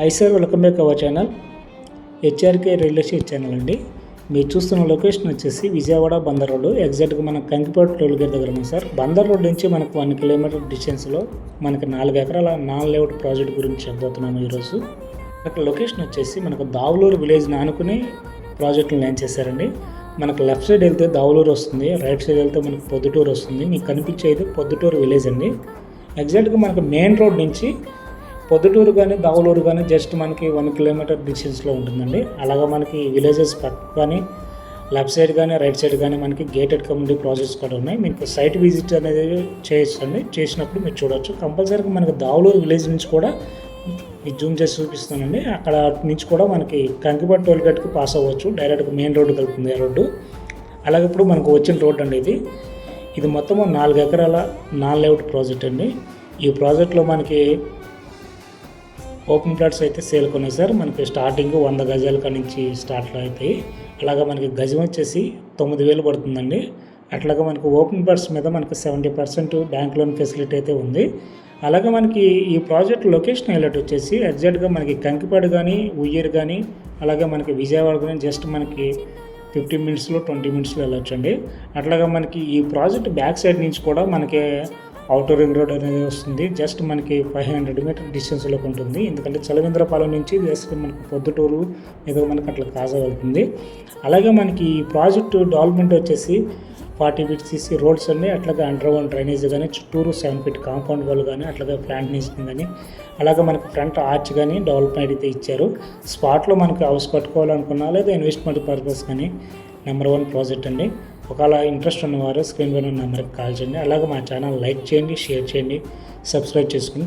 Hi sir welcome back our channel. HRK real estate channel అండి. మీరు చూస్తున్న location వచ్చేసి విజయవాడ బందర్ రోడ్ ఎగ్జాక్ట్గా మన కంకిపాటు టోల్ గేట్ దగ్గర ఉంది సార్. బందర్ రోడ్ నుంచి మనకు వన్ కిలోమీటర్ డిస్టెన్స్లో మనకి నాలుగు ఎకరాల నాన్ లేఅవుట్ ప్రాజెక్ట్ గురించి చెప్పబోతున్నాము ఈరోజు. మనకు లొకేషన్ వచ్చేసి మనకు దావులూరు విలేజ్ నానుకుని ప్రాజెక్టులు ల్యాండ్ చేశారండి. మనకు లెఫ్ట్ సైడ్ వెళ్తే దావులూరు వస్తుంది రైట్ సైడ్ వెళ్తే మనకు పొద్దుటూరు వస్తుంది. మీకు కనిపించేది పొద్దుటూరు విలేజ్ అండి. ఎగ్జాక్ట్గా మనకు మెయిన్ రోడ్ నుంచి పొద్దుటూరు కానీ దావులూరు కానీ జస్ట్ మనకి వన్ కిలోమీటర్ డిస్టెన్స్లో ఉంటుందండి. అలాగా మనకి విలేజెస్ పక్క కానీ లెఫ్ట్ సైడ్ కానీ రైట్ సైడ్ కానీ మనకి గేటెడ్ కమ్యూనిటీ ప్రాజెక్ట్స్ కూడా ఉన్నాయి. మీకు సైట్ విజిట్ అనేది చేయొచ్చండి చేసినప్పుడు మీరు చూడొచ్చు. కంపల్సరీగా మనకి దావులూరు విలేజ్ నుంచి కూడా జూమ్ చేసి చూపిస్తానండి. అక్కడ నుంచి కూడా మనకి కంకిపట్టు టోల్ గేట్కి పాస్ అవ్వచ్చు. డైరెక్ట్గా మెయిన్ రోడ్డు కలుపుతుంది ఆ రోడ్డు. అలాగే ఇప్పుడు మనకు వచ్చిన రోడ్ అండి ఇది. ఇది మొత్తం నాలుగు ఎకరాల నాన్ లేఅవుట్ ప్రాజెక్ట్ అండి. ఈ ప్రాజెక్ట్లో మనకి ఓపెన్ ప్లాట్స్ అయితే సేల్ కొన్నాయి సార్. మనకి స్టార్టింగ్ వంద గజాల కాడ నుంచి స్టార్ట్లో అవుతాయి. అలాగా మనకి గజం వచ్చేసి తొమ్మిది వేలు పడుతుందండి. అట్లాగా మనకి ఓపెన్ ప్లాట్స్ మీద మనకి seventy percent bank loan facility అయితే ఉంది. అలాగే మనకి ఈ ప్రాజెక్ట్ లొకేషన్ హైలైట్ వచ్చేసి ఎగ్జాక్ట్గా మనకి కంకిపాడు కానీ ఉయ్యూరు కానీ అలాగే మనకి విజయవాడ కానీ జస్ట్ మనకి ఫిఫ్టీన్ మినిట్స్లో ట్వంటీ మినిట్స్లో వెళ్ళొచ్చండి. అట్లాగా మనకి ఈ ప్రాజెక్ట్ బ్యాక్ సైడ్ నుంచి కూడా మనకి అవుటర్ రింగ్ రోడ్ అనేది వస్తుంది. జస్ట్ మనకి ఫైవ్ హండ్రెడ్ మీటర్ డిస్టెన్స్లోకి ఉంటుంది. ఎందుకంటే చలవేంద్రపాలెం నుంచి జస్ట్ మనకి పొద్దుటూరు ఏదో మనకి అట్లా కాజా వెళ్తుంది. అలాగే మనకి ఈ ప్రాజెక్టు డెవలప్మెంట్ వచ్చేసి ఫార్టీ ఫీట్ సీసీ రోడ్స్ అన్ని అట్లాగే అండర్ గ్రౌండ్ డ్రైనేజ్ కానీ చుట్టూరు సెవెన్ ఫీట్ కాంపౌండ్ వాల్ కానీ అట్లాగే ప్లాంటేషన్ కానీ అలాగే మనకి ఫ్రంట్ ఆర్చ్ కానీ డెవలప్మెంట్ అయితే ఇచ్చారు. స్పాట్లో మనకి హౌస్ కట్టుకోవాలనుకున్నా లేదా ఇన్వెస్ట్మెంట్ పర్పస్ కానీ నెంబర్ వన్ ప్రాజెక్ట్ అండి. ఒకవేళ ఇంట్రెస్ట్ ఉన్నవారు స్క్రీన్ పైన నెంబర్కి కాల్ చేయండి. అలాగే మా ఛానల్ లైక్ చేయండి షేర్ చేయండి సబ్స్క్రైబ్ చేసుకుని